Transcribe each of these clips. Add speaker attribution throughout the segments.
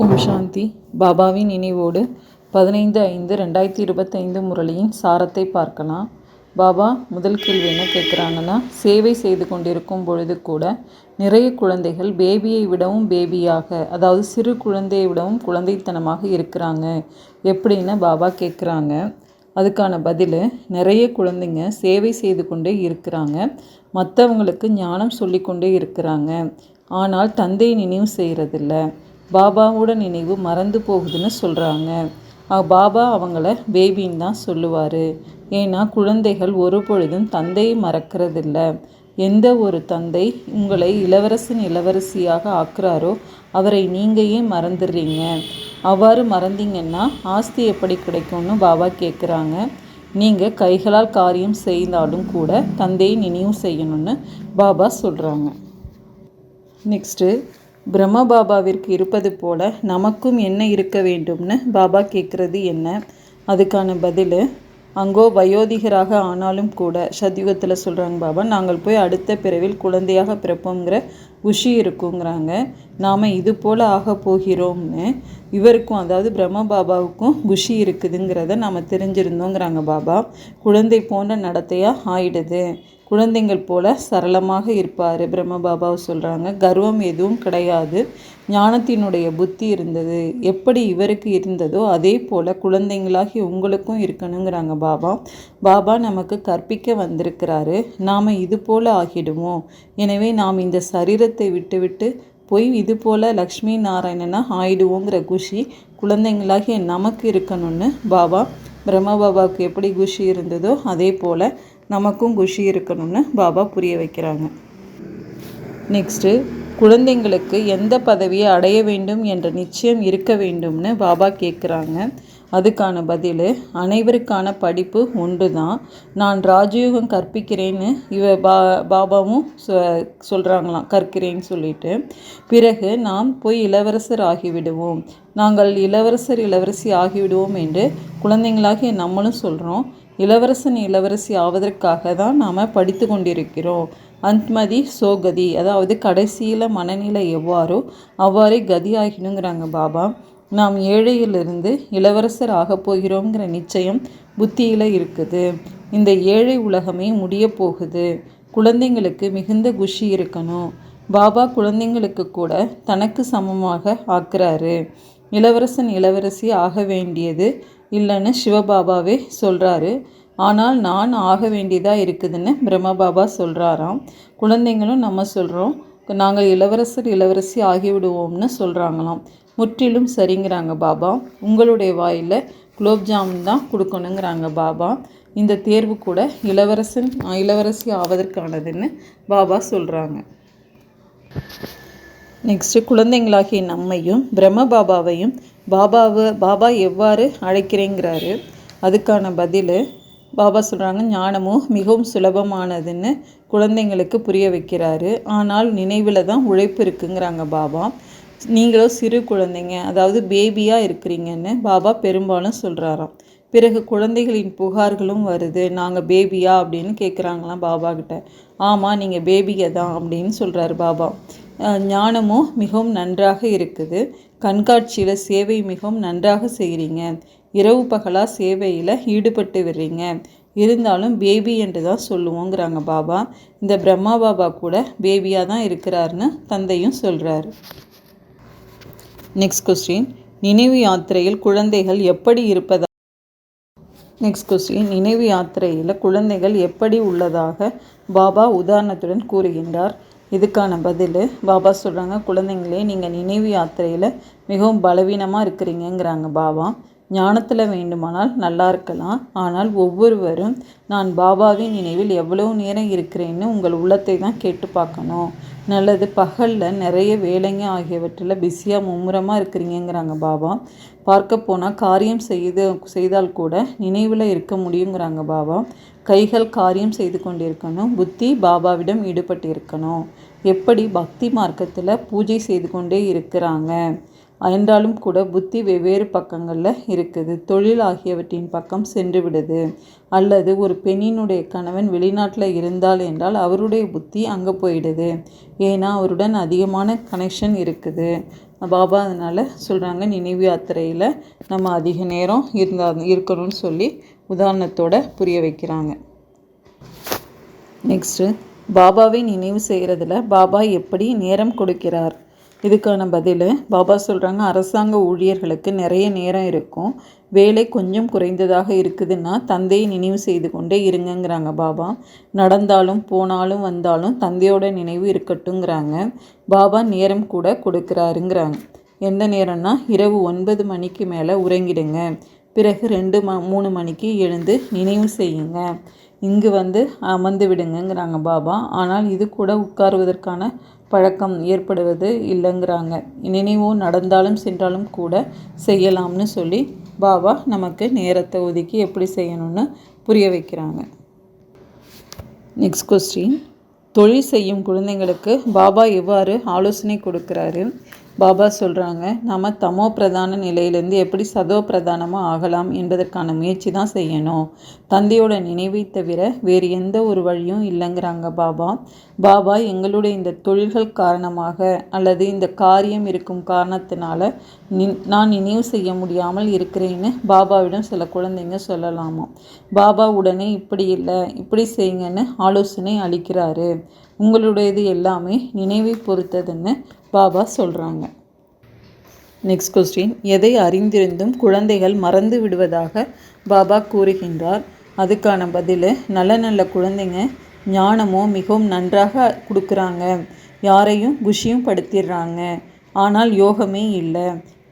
Speaker 1: ஓம் சாந்தி. பாபாவின் நினைவோடு பதினைந்து ஐந்து ரெண்டாயிரத்தி இருபத்தைந்து முரளியின் சாரத்தை பார்க்கலாம். பாபா முதல் கேள்வி என்ன கேட்குறாங்கன்னா சேவை செய்து கொண்டிருக்கும் பொழுது கூட நிறைய குழந்தைகள் பேபியை விடவும் பேபியாக அதாவது சிறு குழந்தையை விடவும் குழந்தைத்தனமாக இருக்கிறாங்க எப்படின்னு பாபா கேட்குறாங்க. அதுக்கான பதில் நிறைய குழந்தைங்க சேவை செய்து கொண்டே இருக்கிறாங்க. மற்றவங்களுக்கு ஞானம் சொல்லிக்கொண்டே இருக்கிறாங்க. ஆனால் தந்தையை நினைவு செய்கிறதில்ல பாபாவோட நினைவு மறந்து போகுதுன்னு சொல்கிறாங்க பாபா அவங்கள பேபின்னு தான் சொல்லுவார். ஏன்னா குழந்தைகள் ஒரு பொழுதும் தந்தையை மறக்கிறதில்ல. எந்த ஒரு தந்தை உங்களை இளவரசன் இளவரசியாக ஆக்குறாரோ அவரை நீங்கள் ஏன் மறந்துடுறீங்க. அவ்வாறு மறந்தீங்கன்னா ஆஸ்தி எப்படி கிடைக்கும்னு பாபா கேட்குறாங்க நீங்கள் கைகளால் காரியம் செய்தாலும் கூட தந்தையை நினைவு செய்யணும்னு பாபா சொல்கிறாங்க நெக்ஸ்ட்டு பிரம்ம பாபாவிற்கு இருப்பது போல நமக்கும் என்ன இருக்க வேண்டும்னு பாபா கேட்குறது என்ன? அதுக்கான பதில் அங்கோ வயோதிகராக ஆனாலும் கூட சத்யுகத்தில் சொல்கிறாங்க பாபா நாங்கள் போய் அடுத்த பிறவில் குழந்தையாக பிறப்போங்கிற குஷி இருக்குங்கிறாங்க. நாம் இது போல் ஆக போகிறோம்னு இவருக்கும் அதாவது பிரம்ம பாபாவுக்கும் குஷி இருக்குதுங்கிறத நாம் தெரிஞ்சிருந்தோங்கிறாங்க பாபா. குழந்தை போன்ற நடத்தையாக ஆயிடுது. குழந்தைங்கள் போல சரளமாக இருப்பார். பிரம்ம பாபாவை சொல்கிறாங்க கர்வம் எதுவும் கிடையாது. ஞானத்தினுடைய புத்தி இருந்தது. எப்படி இவருக்கு இருந்ததோ அதே போல் குழந்தைங்களாகி உங்களுக்கும் இருக்கணுங்கிறாங்க பாபா. பாபா நமக்கு கற்பிக்க வந்திருக்கிறாரு. நாம் இது போல் ஆகிடுவோம் எனவே நாம் இந்த சரீரத்தை விட்டுவிட்டு போய் இது போல் லக்ஷ்மி நாராயணனா ஆயிடுவோங்கிற குஷி குழந்தைங்களாகி நமக்கு இருக்கணும்னு பாபா பிரம்ம பாபாவுக்கு எப்படி குஷி இருந்ததோ அதே போல் நமக்கும் குஷி இருக்கணும்னு பாபா புரிய வைக்கிறாங்க. நெக்ஸ்ட்டு குழந்தைங்களுக்கு எந்த பதவியை அடைய வேண்டும் என்ற நிச்சயம் இருக்க வேண்டும்னு பாபா கேட்குறாங்க அதுக்கான பதில் அனைவருக்கான படிப்பு ஒன்று தான் நான் ராஜயோகம் கற்பிக்கிறேன்னு இவ பா பாபாவும் சொ சொல்கிறாங்களாம் கற்கிறேன்னு சொல்லிட்டு. பிறகு நாம் போய் இளவரசர் ஆகிவிடுவோம். நாங்கள் இளவரசர் இளவரசி ஆகிவிடுவோம் என்று குழந்தைங்களாகிய நம்மளும் சொல்கிறோம் இளவரசன் இளவரசி ஆவதற்காக தான் நாம் படித்து கொண்டிருக்கிறோம். அந்த்மதி சோகதி அதாவது கடைசியில் மனநிலை எவ்வாறோ அவ்வாறே கதி பாபா. நாம் ஏழையிலிருந்து இளவரசர் ஆகப் போகிறோங்கிற நிச்சயம் புத்தியில் இருக்குது. இந்த ஏழை உலகமே முடிய போகுது. குழந்தைங்களுக்கு மிகுந்த குஷி இருக்கணும். பாபா குழந்தைங்களுக்கு கூட தனக்கு சமமாக ஆக்குறாரு. இளவரசன் இளவரசி ஆக வேண்டியது இல்லைன்னு சிவபாபாவே சொல்கிறாரு ஆனால் நான் ஆக வேண்டியதாக இருக்குதுன்னு பிரம்மபாபா சொல்கிறாராம் குழந்தைங்களும் நம்ம சொல்கிறோம் நாங்கள் இளவரசர் இளவரசி ஆகிவிடுவோம்னு சொல்கிறாங்களாம் முற்றிலும் சரிங்கிறாங்க பாபா. உங்களுடைய வாயில் குலோப் ஜாமுன் தான் கொடுக்கணுங்கிறாங்க பாபா. இந்த தேர்வு கூட இளவரசன் இளவரசி ஆவதற்கானதுன்னு பாபா சொல்கிறாங்க நெக்ஸ்ட்டு குழந்தைங்களாகிய நம்மையும் பிரம்ம பாபாவையும் பாபாவை பாபா எவ்வாறு அழைக்கிறேங்கிறாரு. அதுக்கான பதில் பாபா சொல்கிறாங்க ஞானமும் மிகவும் சுலபமானதுன்னு குழந்தைங்களுக்கு புரிய வைக்கிறாரு. ஆனால் நினைவில் தான் உழைப்பு இருக்குங்கிறாங்க பாபா. நீங்களும் சிறு குழந்தைங்க அதாவது பேபியாக இருக்கிறீங்கன்னு பாபா பெரும்பாலும் சொல்கிறாராம் பிறகு குழந்தைகளின் புகார்களும் வருது நாங்கள் பேபியா அப்படின்னு கேட்குறாங்களாம் பாபா கிட்ட. ஆமாம் நீங்கள் பேபியை தான் அப்படின்னு சொல்கிறாரு பாபா. ஞானமும் மிகவும் நன்றாக இருக்குது. கண்காட்சியில் சேவை மிகவும் நன்றாக செய்கிறீங்க இரவு பகலாக சேவையில் ஈடுபட்டு வர்றீங்க இருந்தாலும் பேபி என்று தான் சொல்லுவோங்கிறாங்க பாபா. இந்த பிரம்மா பாபா கூட பேபியாக தான் இருக்கிறாருன்னு தந்தையும் சொல்கிறாரு நெக்ஸ்ட் கொஸ்டின் நினைவு யாத்திரையில் குழந்தைகள் எப்படி இருப்பதா? நெக்ஸ்ட் கொஸ்டின் நினைவு யாத்திரையில் குழந்தைகள் எப்படி உள்ளதாக பாபா உதாரணத்துடன் கூறுகின்றார். இதுக்கான பதில் பாபா சொல்கிறாங்க குழந்தைங்களே நீங்கள் நினைவு யாத்திரையில் மிகவும் பலவீனமாக இருக்கிறீங்கங்கிறாங்க பாபா. ஞானத்தில் வேண்டுமானால் நல்லா இருக்கலாம். ஆனால் ஒவ்வொருவரும் நான் பாபாவின் நினைவில் எவ்வளவு நேரம் இருக்கிறேன்னு உங்கள் உள்ளத்தை தான் கேட்டு பார்க்கணும். நல்லது பகலில் நிறைய வேலைங்க ஆகியவற்றில் பிஸியாக மும்முரமாக இருக்கிறீங்கிறாங்க பாபா. பார்க்க போனால் காரியம் செய்து செய்தால் கூட நினைவில் இருக்க முடியுங்கிறாங்க பாபா. கைகள் காரியம் செய்து கொண்டிருக்கணும். புத்தி பாபாவிடம் ஈடுபட்டிருக்கணும். எப்படி பக்தி மார்க்கத்தில் பூஜை செய்து கொண்டே இருக்கிறாங்க? என்றாலும் கூட புத்தி வெவ்வேறு பக்கங்களில் இருக்குது. தொழில் ஆகியவற்றின் பக்கம் சென்று விடுது. அல்லது ஒரு பெண்ணினுடைய கணவன் வெளிநாட்டில் இருந்தால் என்றால் அவருடைய புத்தி அங்கே போயிடுது. ஏன்னா அவருடன் அதிகமான கனெக்ஷன் இருக்குது. பாபா அதனால் சொல்கிறாங்க நினைவு யாத்திரையில் நம்ம அதிக நேரம் இருந்தால் இருக்கணும்னு சொல்லி உதாரணத்தோட புரிய வைக்கிறாங்க. நெக்ஸ்ட்டு பாபாவை நினைவு செய்கிறதுல பாபா எப்படி நேரம் கொடுக்கிறார்? இதுக்கான பதில் பாபா சொல்கிறாங்க அரசாங்க ஊழியர்களுக்கு நிறைய நேரம் இருக்கும். வேலை கொஞ்சம் குறைந்ததாக இருக்குதுன்னா தந்தையை நினைவு செய்து கொண்டே இருங்கங்கிறாங்க பாபா. நடந்தாலும் போனாலும் வந்தாலும் தந்தையோட நினைவு இருக்கட்டுங்கிறாங்க பாபா நேரம் கூட கொடுக்குறாருங்கிறாங்க. எந்த நேரம்னா இரவு ஒன்பது மணிக்கு மேலே உறங்கிடுங்க. பிறகு ரெண்டு ம மூணு மணிக்கு எழுந்து நினைவு செய்யுங்க. இங்கு வந்து அமர்ந்து விடுங்கங்கிறாங்க பாபா. ஆனால் இது கூட உட்காருவதற்கான பழக்கம் ஏற்படுவது இல்லைங்கிறாங்க. நினைவோ நடந்தாலும் சென்றாலும் கூட செய்யலாம்னு சொல்லி பாபா நமக்கு நேரத்தை ஒதுக்கி எப்படி செய்யணும்னு புரிய வைக்கிறாங்க. நெக்ஸ்ட் கொஸ்டின் தொழில் செய்யும் குழந்தைங்களுக்கு பாபா எவ்வாறு ஆலோசனை கொடுக்குறாரு? பாபா சொல்கிறாங்க நாம் தமோ பிரதான நிலையிலேருந்து எப்படி சதோ பிரதானமாக ஆகலாம் என்பதற்கான முயற்சி தான் செய்யணும். தந்தையோட நினைவை தவிர வேறு எந்த ஒரு வழியும் இல்லைங்கிறாங்க பாபா. பாபா எங்களுடைய இந்த தொழில்கள் காரணமாக அல்லது இந்த காரியம் இருக்கும் காரணத்தினால நான் நினைவு செய்ய முடியாமல் இருக்கிறேன்னு பாபாவிடம் சில குழந்தைங்க சொல்லலாமா? பாபா உடனே இப்படி இல்லை இப்படி செய்யுங்கன்னு ஆலோசனை அளிக்கிறாரு. உங்களுடையது எல்லாமே நினைவை பொறுத்ததுன்னு பாபா சொல்கிறாங்க நெக்ஸ்ட் கொஸ்டின் எதை அறிந்திருந்தும் குழந்தைகள் மறந்து விடுவதாக பாபா கூறுகின்றார். அதுக்கான பதில் நல்ல நல்ல குழந்தைங்க ஞானமோ மிகவும் நன்றாக கொடுக்குறாங்க. யாரையும் குஷியும் படுத்திடுறாங்க ஆனால் யோகமே இல்லை.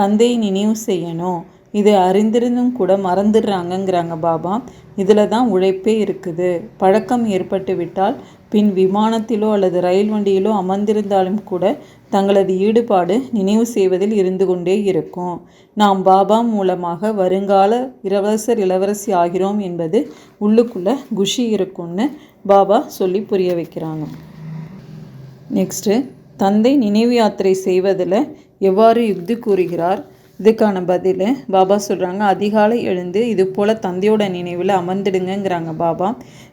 Speaker 1: தந்தையை நினைவு செய்யணும். இதை அறிந்திருந்தும் கூட மறந்துடுறாங்கங்கிறாங்க பாபா. இதில் தான் உழைப்பே இருக்குது. பழக்கம் ஏற்பட்டு விட்டால் பின் விமானத்திலோ அல்லது ரயில் வண்டியிலோ அமர்ந்திருந்தாலும் கூட தங்களது ஈடுபாடு நினைவு செய்வதில் இருந்து கொண்டே இருக்கும். நாம் பாபா மூலமாக வருங்கால இளவரசர் இளவரசி ஆகிறோம் என்பது உள்ளுக்குள்ளே குஷி இருக்கும்னு பாபா சொல்லி புரிய வைக்கிறாங்க. நெக்ஸ்ட்டு தந்தை நினைவு யாத்திரை செய்வதில் எவ்வாறு யுக்தி கூறுகிறார்? இதுக்கான பதில் பாபா சொல்கிறாங்க அதிகாலை எழுந்து இது போல் தந்தையோட நினைவில் அமர்ந்துடுங்கிறாங்க பாபா.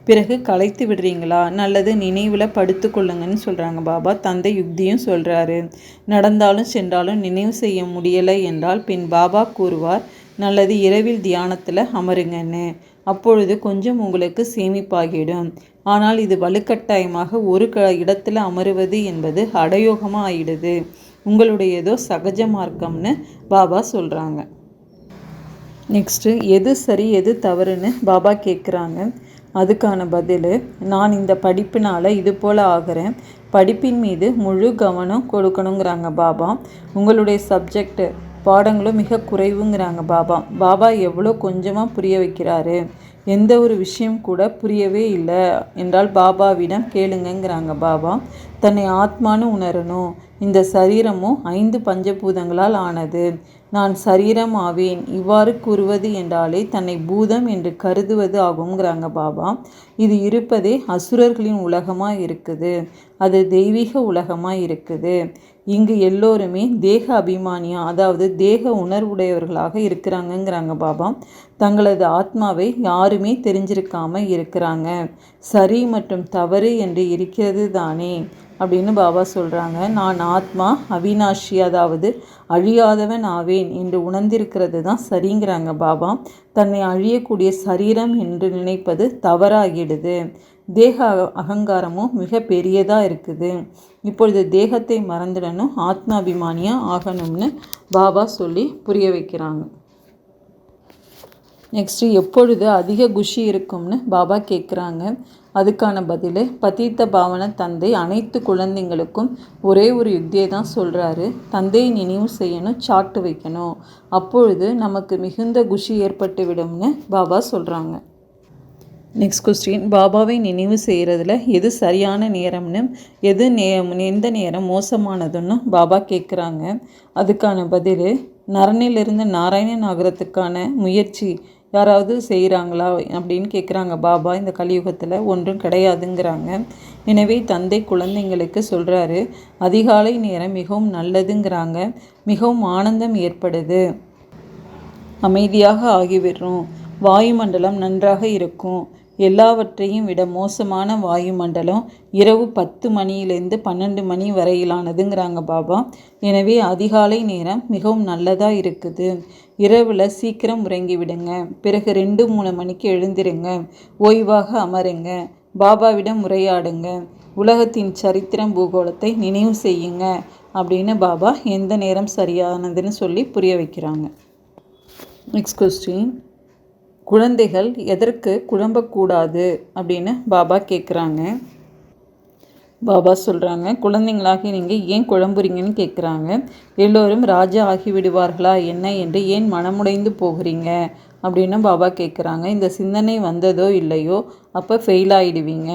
Speaker 1: பிறகு களைத்து விடுறீங்களா? நல்லது நினைவில் படுத்து கொள்ளுங்கன்னு சொல்கிறாங்க பாபா. தந்தை யுக்தியும் சொல்கிறாரு நடந்தாலும் சென்றாலும் நினைவு செய்ய முடியலை என்றால் பின் பாபா கூறுவார் நல்லது இரவில் தியானத்தில் அமருங்கன்னு. அப்பொழுது கொஞ்சம் உங்களுக்கு சேமிப்பாகிடும். ஆனால் இது வலுக்கட்டாயமாக ஒரு க இடத்துல அமருவது என்பது அடயோகமாக ஆயிடுது. உங்களுடைய ஏதோ சகஜ மார்க்கம்னு பாபா சொல்கிறாங்க நெக்ஸ்ட்டு எது சரி எது தவறுன்னு பாபா கேட்குறாங்க அதுக்கான பதில் நான் இந்த படிப்பினால் இது போல் ஆகிறேன். படிப்பின் மீது முழு கவனம் கொடுக்கணுங்கிறாங்க பாபா. உங்களுடைய சப்ஜெக்டு பாடங்களும் மிக குறைவுங்கிறாங்க பாபா. பாபா எவ்வளோ கொஞ்சமாக புரிய வைக்கிறாரு? எந்த ஒரு விஷயம் கூட புரியவே இல்லை. என்றால் பாபாவிடம் கேளுங்கங்கிறாங்க பாபா. தன்னை ஆத்மானு உணரணும். இந்த சரீரமும் ஐந்து பஞ்சபூதங்களால் ஆனது. நான் சரீரம் ஆவேன். இவ்வாறு கூறுவது என்றாலே தன்னை பூதம் என்று கருதுவது ஆகுங்கிறாங்க பாபா. இது இருப்பதே அசுரர்களின் உலகமாக இருக்குது. அது தெய்வீக உலகமாக இருக்குது. இங்கு எல்லோருமே தேக அபிமானியா அதாவது தேக உணர்வுடையவர்களாக இருக்கிறாங்கங்கிறாங்க பாபா. தங்களது ஆத்மாவை யாருமே தெரிஞ்சிருக்காம இருக்கிறாங்க. சரி மற்றும் தவறு என்று இருக்கிறது தானே. அப்படின்னு பாபா சொல்கிறாங்க நான் ஆத்மா அவினாஷி அதாவது அழியாதவன் ஆவேன் என்று உணர்ந்திருக்கிறது தான் சரிங்கிறாங்க பாபா. தன்னை அழியக்கூடிய சரீரம் என்று நினைப்பது தவறாகிடுது. தேக அகங்காரமும் மிக பெரியதாக இருக்குது. இப்பொழுது தேகத்தை மறந்துடணும் ஆத்மாபிமானியாக ஆகணும்னு பாபா சொல்லி புரிய வைக்கிறாங்க. நெக்ஸ்ட்டு எப்பொழுது அதிக குஷி இருக்கும்னு பாபா கேட்குறாங்க அதுக்கான பதில் பதீத்த பாவன தந்தை அனைத்து குழந்தைங்களுக்கும் ஒரே ஒரு யுக்தியை தான் சொல்கிறாரு தந்தையை நினைவு செய்யணும் சாட்டு வைக்கணும். அப்பொழுது நமக்கு மிகுந்த குஷி ஏற்பட்டு விடும்னு பாபா சொல்கிறாங்க நெக்ஸ்ட் கொஸ்டின் பாபாவை நினைவு செய்கிறதுல எது சரியான நேரம்னு எது நே எந்த நேரம் மோசமானதுன்னு பாபா கேட்குறாங்க அதுக்கான பதில் நரனிலிருந்து நாராயணன் ஆகிறதுக்கான முயற்சி யாராவது செய்கிறாங்களா அப்படின்னு கேட்குறாங்க பாபா இந்த கலியுகத்தில் ஒன்றும் கிடையாதுங்கிறாங்க. எனவே தந்தை குழந்தைங்களுக்கு சொல்கிறாரு அதிகாலை நேரம் மிகவும் நல்லதுங்கிறாங்க மிகவும் ஆனந்தம் ஏற்படுது. அமைதியாக ஆகிவிடுறோம். வாயுமண்டலம் நன்றாக இருக்கும். எல்லாவற்றையும் விட மோசமான வாயுமண்டலம் இரவு பத்து மணியிலேருந்து பன்னெண்டு மணி வரையிலானதுங்கிறாங்க பாபா. எனவே அதிகாலை நேரம் மிகவும் நல்லதாக இருக்குது. இரவில் சீக்கிரம் உறங்கி விடுங்க பிறகு ரெண்டு மூணு மணிக்கு எழுந்திருங்க. ஓய்வாக அமருங்க. பாபாவிடம் உரையாடுங்க. உலகத்தின் சரித்திரம் பூகோளத்தை நினைவு செய்யுங்க அப்படின்னு பாபா எந்த நேரம் சரியானதுன்னு சொல்லி புரிய வைக்கிறாங்க. நெக்ஸ்ட் கொஸ்டின் குழந்தைகள் எதற்கு குழம்பக்கூடாது அப்படின்னு பாபா கேட்குறாங்க பாபா சொல்கிறாங்க குழந்தைங்களாகி நீங்கள் ஏன் குழம்புறீங்கன்னு கேட்குறாங்க எல்லோரும் ராஜா ஆகிவிடுவார்களா? என்ன? என்று ஏன் மனமுடைந்து போகிறீங்க? அப்படின்னு பாபா கேட்குறாங்க இந்த சிந்தனை வந்ததோ இல்லையோ அப்போ ஃபெயில் ஆகிடுவீங்க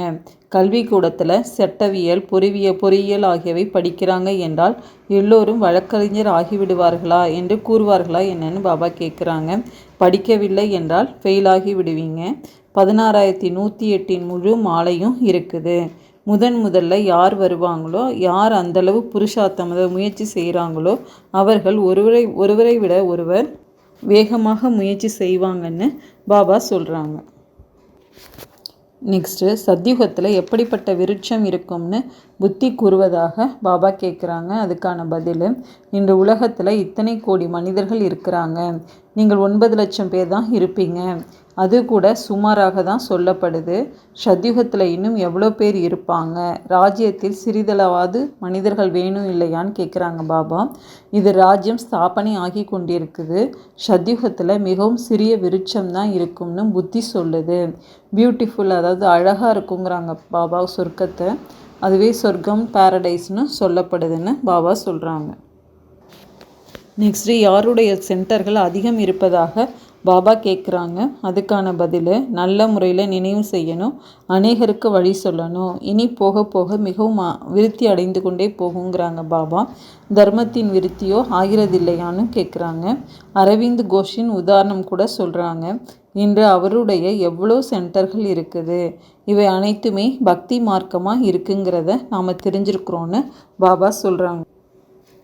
Speaker 1: கல்விக்கூடத்தில் சட்டவியல் பொறிவிய பொறியியல் ஆகியவை படிக்கிறாங்க என்றால் எல்லோரும் வழக்கறிஞர் ஆகிவிடுவார்களா என்று கூறுவார்களா என்னன்னு பாபா கேட்குறாங்க படிக்கவில்லை என்றால் ஃபெயில் ஆகி விடுவீங்க பதினாறாயிரத்தி நூற்றி எட்டின் முழு மாலையும் இருக்குது. முதன் முதல்ல யார் வருவாங்களோ யார் அந்தளவு புருஷார்த்தமத முயற்சி செய்கிறாங்களோ அவர்கள் ஒருவரை ஒருவரை விட ஒருவர் வேகமாக முயற்சி செய்வாங்கன்னு பாபா சொல்கிறாங்க நெக்ஸ்ட்டு சத்தியுகத்தில் எப்படிப்பட்ட விருட்சம் இருக்கும்னு புத்தி கூறுவதாக பாபா கேட்குறாங்க அதுக்கான பதில் இன்று உலகத்தில் இத்தனை கோடி மனிதர்கள் இருக்கிறாங்க. நீங்கள் ஒன்பது லட்சம் பேர் தான் இருப்பீங்க. அது கூட சுமாராக தான் சொல்லப்படுது. சத்யுகத்தில் இன்னும் எவ்வளோ பேர் இருப்பாங்க? ராஜ்யத்தில் சிறிதளவாது மனிதர்கள் வேணும் இல்லையான்னு கேட்குறாங்க பாபா. இது ராஜ்யம் ஸ்தாபனை ஆகி கொண்டிருக்குது. சத்யுகத்தில் மிகவும் சிறிய விருட்சம் தான் இருக்கும்னு புத்தி சொல்லுது. பியூட்டிஃபுல் அதாவது அழகாக இருக்குங்கிறாங்க பாபா சொர்க்கத்தை. அதுவே சொர்க்கம் பேரடைஸ்னு சொல்லப்படுதுன்னு பாபா சொல்கிறாங்க நெக்ஸ்ட்டு யாருடைய சென்டர்கள் அதிகம் இருப்பதாக பாபா கேட்குறாங்க அதுக்கான பதில் நல்ல முறையில் நினைவு செய்யணும். அநேகருக்கு வழி சொல்லணும். இனி போக போக மிகவும் விருத்தி அடைந்து கொண்டே போகுங்கிறாங்க பாபா. தர்மத்தின் விருத்தியோ ஆகிறதில்லையான்னு கேட்குறாங்க அரவிந்த் கோஷின் உதாரணம் கூட சொல்கிறாங்க இன்று அவருடைய எவ்வளோ சென்டர்கள் இருக்குது. இவை அனைத்துமே பக்தி மார்க்கமாக இருக்குங்கிறத நாம் தெரிஞ்சிருக்கிறோன்னு பாபா சொல்கிறாங்க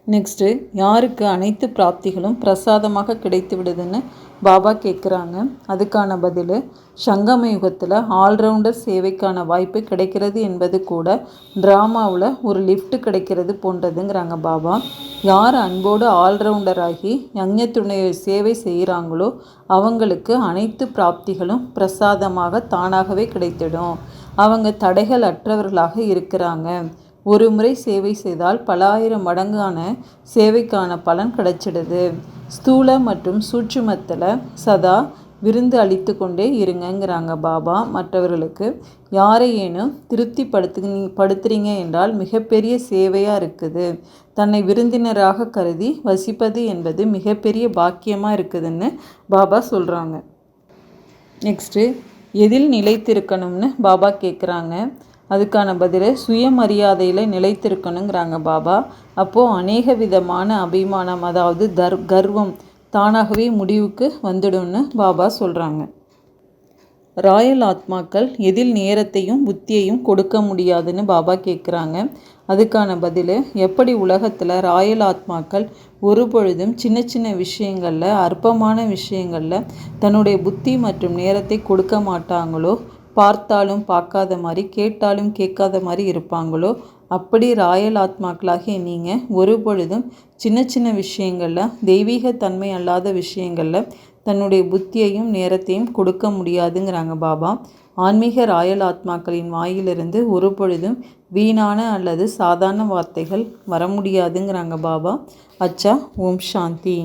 Speaker 1: நெக்ஸ்ட்டு யாருக்கு அனைத்து பிராப்திகளும் பிரசாதமாக கிடைத்து விடுதுன்னு பாபா கேட்குறாங்க அதுக்கான பதில் சங்கம யுகத்தில் ஆல்ரவுண்டர் சேவைக்கான வாய்ப்பு கிடைக்கிறது என்பது கூட ட்ராமாவில் ஒரு லிஃப்ட் கிடைக்கிறது போன்றதுங்கிறாங்க பாபா. யார் அன்போடு ஆல்ரவுண்டராகி யஞத்துணை சேவை செய்கிறாங்களோ அவங்களுக்கு அனைத்து பிராப்திகளும் பிரசாதமாக தானாகவே கிடைத்திடும். அவங்க தடைகள் அற்றவர்களாக இருக்கிறாங்க. ஒரு முறை சேவை செய்தால் பல ஆயிரம் மடங்கான சேவைக்கான பலன் கிடைச்சிடுது. ஸ்தூல மற்றும் சூட்சுமத்தில் சதா விருந்து அளித்து கொண்டே இருங்கங்கிறாங்க பாபா. மற்றவர்களுக்கு யாரையேனும் திருப்திப்படுத்து படுத்துறீங்க என்றால் மிகப்பெரிய சேவையாக இருக்குது. தன்னை விருந்தினராக கருதி வசிப்பது என்பது மிகப்பெரிய பாக்கியமாக இருக்குதுன்னு பாபா சொல்கிறாங்க நெக்ஸ்ட்டு எதில் நிலைத்திருக்கணும்னு பாபா கேட்குறாங்க அதுக்கான பதில் சுயமரியாதையில் நிலைத்திருக்கணுங்கிறாங்க பாபா. அப்போது அநேக விதமான அபிமானம் அதாவது தர் கர்வம் தானாகவே முடிவுக்கு வந்துடும்னு பாபா சொல்கிறாங்க ராயல் ஆத்மாக்கள் எதில் நேரத்தையும் புத்தியையும் கொடுக்க முடியாதுன்னு பாபா கேட்குறாங்க அதுக்கான பதில் எப்படி உலகத்தில் ராயல் ஆத்மாக்கள் ஒரு பொழுதும் சின்ன சின்ன விஷயங்களில் அற்பமான விஷயங்களில் தன்னுடைய புத்தி மற்றும் நேரத்தை கொடுக்க மாட்டாங்களோ பார்த்தாலும் பார்க்காத மாதிரி கேட்டாலும் கேட்காத மாதிரி இருப்பாங்களோ? அப்படி ராயல் ஆத்மாக்களாகிய நீங்கள் ஒரு பொழுதும் சின்ன சின்ன விஷயங்களில் தெய்வீக தன்மை அல்லாத விஷயங்களில் தன்னுடைய புத்தியையும் நேரத்தையும் கொடுக்க முடியாதுங்கிறாங்க பாபா. ஆன்மீக ராயல் ஆத்மாக்களின் வாயிலிருந்து ஒரு பொழுதும் வீணான அல்லது சாதாரண வார்த்தைகள் வர முடியாதுங்கிறாங்க பாபா. அச்சா ஓம் சாந்தி.